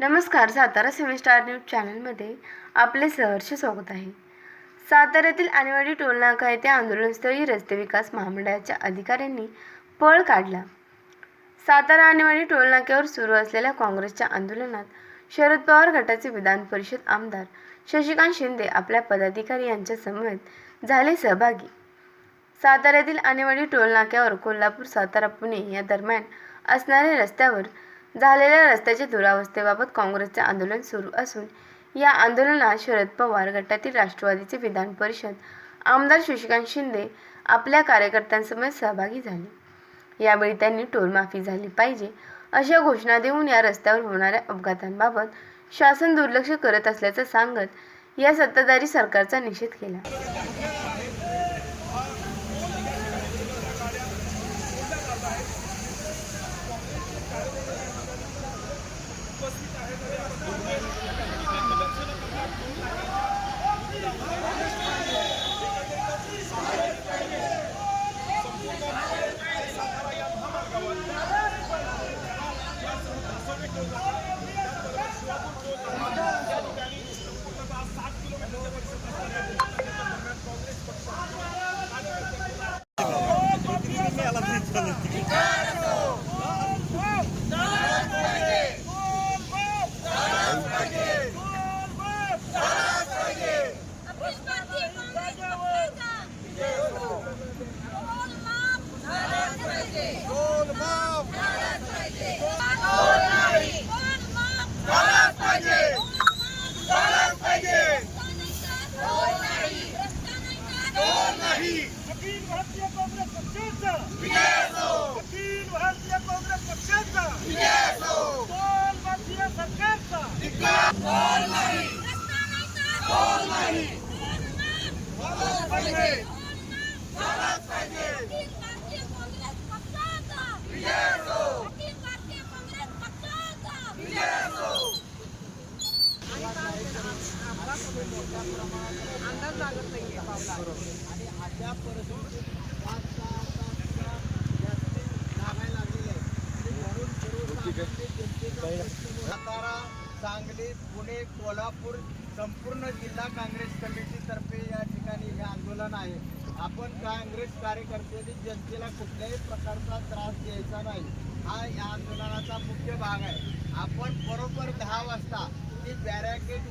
नमस्कार Satara semester news चॅनलमध्ये आपले सहर्ष स्वागत आहे. साताऱ्यातील आणेवाडी टोलनाका येथे आंदोलनस्थळी रस्ते विकास महामंडळाच्या अधिकाऱ्यांनी पळ काढला. सातारा आणेवाडी टोलनाक्यावर सुरू असलेल्या काँग्रेसच्या आंदोलनात शरद पवार गटाचे विधान परिषद आमदार शशिकांत शिंदे आपल्या पदाधिकारी यांच्या समवेत झाले सहभागी. साताऱ्यातील आणेवाडी टोलनाक्यावर कोल्हापूर सातारा पुणे या दरम्यान असणाऱ्या रस्त्यावर झालेल्या रस्त्याच्या दुरावस्थेबाबत काँग्रेसचे आंदोलन सुरू असून या आंदोलनात शरद पवार गटातील राष्ट्रवादीचे विधान परिषद आमदार शशिकांत शिंदे आपल्या कार्यकर्त्यांसमोर सहभागी झाले. यावेळी त्यांनी टोलमाफी झाली पाहिजे अशा घोषणा देऊन या रस्त्यावर होणाऱ्या अपघातांबाबत शासन दुर्लक्ष करत असल्याचं सांगत या सत्ताधारी सरकारचा निषेध केला. Vitória! सांगली पुणे कोल्हापूर संपूर्ण जिल्हा काँग्रेस कमिटीतर्फे या ठिकाणी हे आंदोलन आहे. आपण काँग्रेस कार्यकर्त्यांनी जनतेला कुठल्याही प्रकारचा त्रास द्यायचा नाही. हा या आंदोलनाचा मुख्य भाग आहे. आपण बरोबर दहा वाजता ती बॅरॅकेट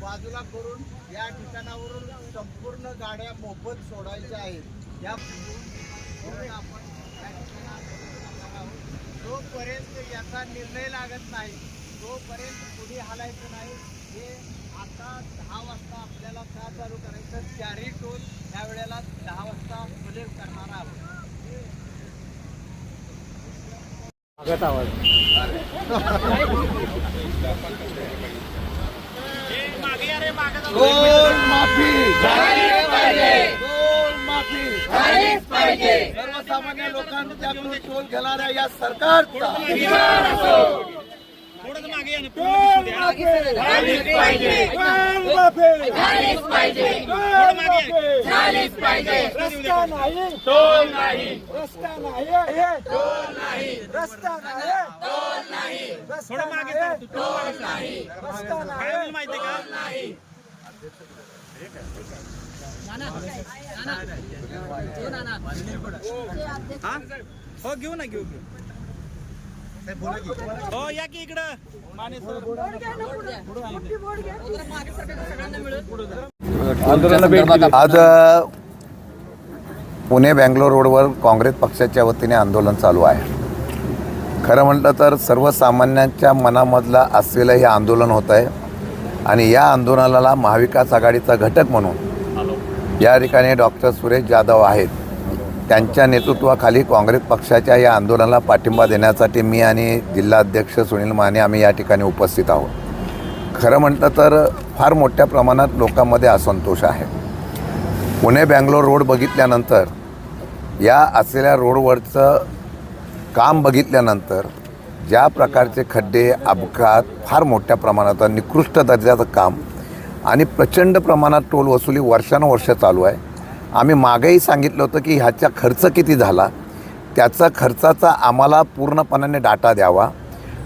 बाजूला करून या ठिकाणावरून संपूर्ण गाड्या मोफत सोडायच्या आहेत. या आपण जोपर्यंत याचा निर्णय लागत नाही तोपर्यंत पुढे हालायचं नाही हे आता दहा वाजता आपल्याला का चालू करायचं चारही टोल या वेळेला दहा वाजता खुले करणार आहोत. टोल माफी. टोल माफी. सर्वसामान्य लोकांच्याकडून टोल घेणाऱ्या या सरकारचा रस्ता नाही. टोल नाही. रस्ता नाही टोल नाही. रस्ता नाही टोल नाही. रस्ता नाही टोल नाही. रस्ता नाही माहिती का? हो घेऊ ना घेऊ घेऊ. हो या की इकडं. माने सर आज पुणे बँगलोर रोडवर काँग्रेस पक्षाच्या वतीने आंदोलन चालू आहे. खरं म्हटलं तर सर्वसामान्यांच्या मनामधलं असलेलं हे आंदोलन होत आहे आणि या आंदोलनाला महाविकास आघाडीचा घटक म्हणून या ठिकाणी डॉक्टर सुरेश जाधव आहेत. त्यांच्या नेतृत्वाखाली काँग्रेस पक्षाच्या या आंदोलनाला पाठिंबा देण्यासाठी मी आणि जिल्हाध्यक्ष सुनील माने आम्ही या ठिकाणी उपस्थित आहोत. खरं म्हटलं तर फार मोठ्या प्रमाणात लोकांमध्ये असंतोष आहे. पुणे बँगलोर रोड बघितल्यानंतर या असलेल्या रोडवरचं काम बघितल्यानंतर ज्या प्रकारचे खड्डे अपघात फार मोठ्या प्रमाणात निकृष्ट दर्जाचं काम आणि प्रचंड प्रमाणात टोल वसुली वर्षानुवर्ष चालू आहे आम्ही मागेही सांगितलं होतं की ह्याचा खर्च किती झाला? त्याचा खर्चाचा आम्हाला पूर्णपणाने डाटा द्यावा.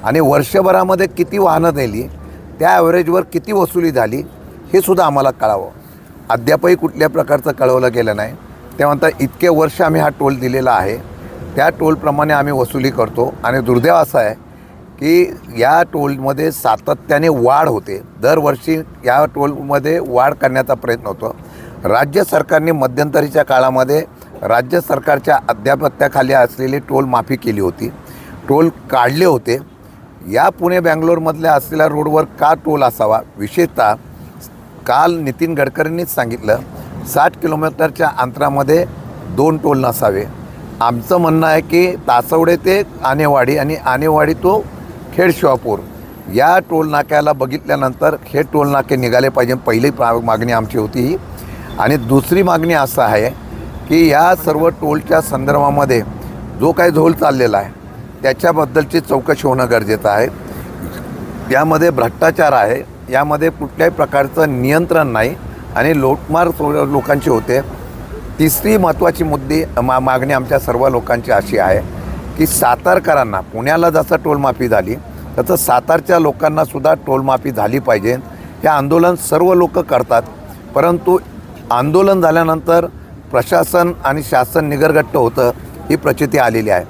आणि वर्षभरामध्ये किती वाहनं नेली त्या ॲव्हरेजवर किती वसुली झाली हे सुद्धा आम्हाला कळावं. अद्यापही कुठल्या प्रकारचं कळवलं गेलं नाही. ते म्हणतात इतके वर्ष आम्ही हा टोल दिलेला आहे. त्या टोलप्रमाणे आम्ही वसुली करतो. आणि दुर्दैव असं आहे की या टोलमध्ये सातत्याने वाढ होते. दरवर्षी या टोलमध्ये वाढ करण्याचा प्रयत्न होतो. राज्य सरकारने मध्यंतरीच्या काळामध्ये राज्य सरकारच्या अध्यापत्याखाली असलेली टोल माफी केली होती. टोल काढले होते. या पुणे बँगलोरमधल्या असलेल्या रोडवर का टोल असावा? विशेषतः काल नितीन गडकरींनीच सांगितलं साठ किलोमीटरच्या अंतरामध्ये दोन टोल नसावे. आमचं म्हणणं आहे की तासवडे ते आनेवाडी आणि आनेवाडी तो खेडशिवापूर. या टोल नाक्याला बघितल्यानंतर हे टोल नाके निघाले पाहिजे. पहिली मागणी आमची होती ही. आणि दुसरी मागणी असं आहे की या सर्व टोलच्या संदर्भामध्ये जो काही झोल चाललेला आहे त्याच्याबद्दलची चौकशी होणं गरजेचं आहे. यामध्ये भ्रष्टाचार आहे यामध्ये कुठल्याही प्रकारचं नियंत्रण नाही आणि लोटमार लोकांची होते. तिसरी महत्त्वाची मुद्दे मा मागणी आमच्या सर्व लोकांची अशी आहे की सातारकरांना पुण्याला जसं टोलमाफी झाली तसं सातारच्या लोकांनासुद्धा टोलमाफी झाली पाहिजे. हे आंदोलन सर्व लोक करतात परंतु आंदोलन झाल्यानंतर प्रशासन आणि शासन निगरगट्ट होतं ही प्रचिती आलेली आहे.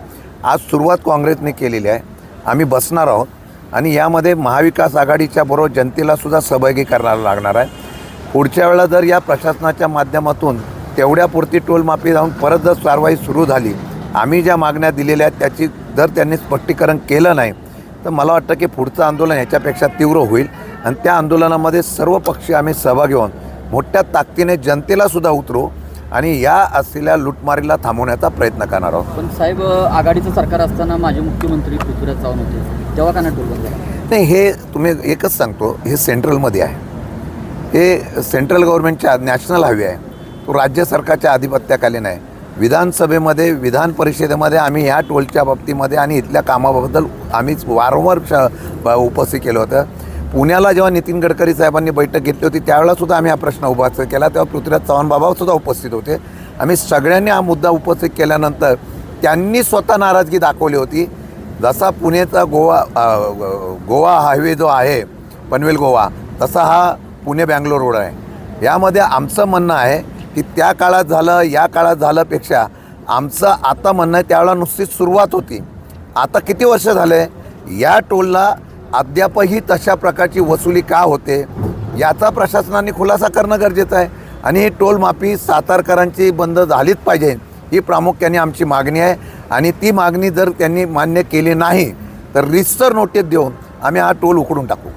आज सुरुवात काँग्रेसने केलेली आहे. आम्ही बसणार आहोत आणि यामध्ये महाविकास आघाडीच्या बरोबर जनतेला सुद्धा सहभागी करायला लागणार आहे. पुढच्या वेळा जर या प्रशासनाच्या माध्यमातून तेवढ्यापुरती टोलमाफी जाऊन परत जर कारवाई सुरू झाली आम्ही ज्या मागण्या दिलेल्या आहेत त्याची जर त्यांनी स्पष्टीकरण केलं नाही तर मला वाटतं की पुढचं आंदोलन ह्याच्यापेक्षा तीव्र होईल. आणि त्या आंदोलनामध्ये सर्व पक्षी आम्ही सहभागी होऊन मोठ्या ताकदीने जनतेला सुद्धा उतरू आणि या असलेल्या लुटमारीला थांबवण्याचा प्रयत्न करणार आहोत. पण साहेब आघाडीचं सरकार असताना माजी मुख्यमंत्री पृथ्वीराज चव्हाण होते. तेव्हा का नाही नाही हे तुम्ही एकच सांगतो हे सेंट्रलमध्ये आहे. हे सेंट्रल गव्हर्नमेंटच्या नॅशनल हायवे आहे. तो राज्य सरकारच्या आधिपत्याखाली नाही विधानसभेमध्ये विधान परिषदेमध्ये आम्ही ह्या टोलच्या बाबतीमध्ये आणि इथल्या कामाबद्दल आम्ही वारंवार उपस्थित केलं होतं. पुण्याला जेव्हा नितीन गडकरी साहेबांनी बैठक घेतली होती त्यावेळेलासुद्धा आम्ही हा प्रश्न उपस्थित केला. तेव्हा पृथ्वीराज चव्हाण बाबासुद्धा उपस्थित होते. आम्ही सगळ्यांनी हा मुद्दा उपस्थित केल्यानंतर त्यांनी स्वतः नाराजगी दाखवली होती. जसा पुणेचा गोवा गोवा हायवे जो आहे पनवेल गोवा तसा हा पुणे बँगलोर रोड आहे. यामध्ये आमचं म्हणणं आहे की त्या काळात झालं या काळात झालंपेक्षा आमचं आता म्हणणं आहे त्यावेळेला नुसतीच सुरुवात होती. आता किती वर्ष झाले? या टोलला अद्यापही तशा प्रकारची वसुली का होते याचा प्रशासनाने खुलासा करणं गरजेचं आहे. आणि ही टोलमाफी सातारकरांची बंद झालीच पाहिजे ही प्रामुख्याने आमची मागणी आहे. आणि ती मागणी जर त्यांनी मान्य केली नाही तर रिस्टर नोटीस देऊन आम्ही हा टोल उकडून टाकू.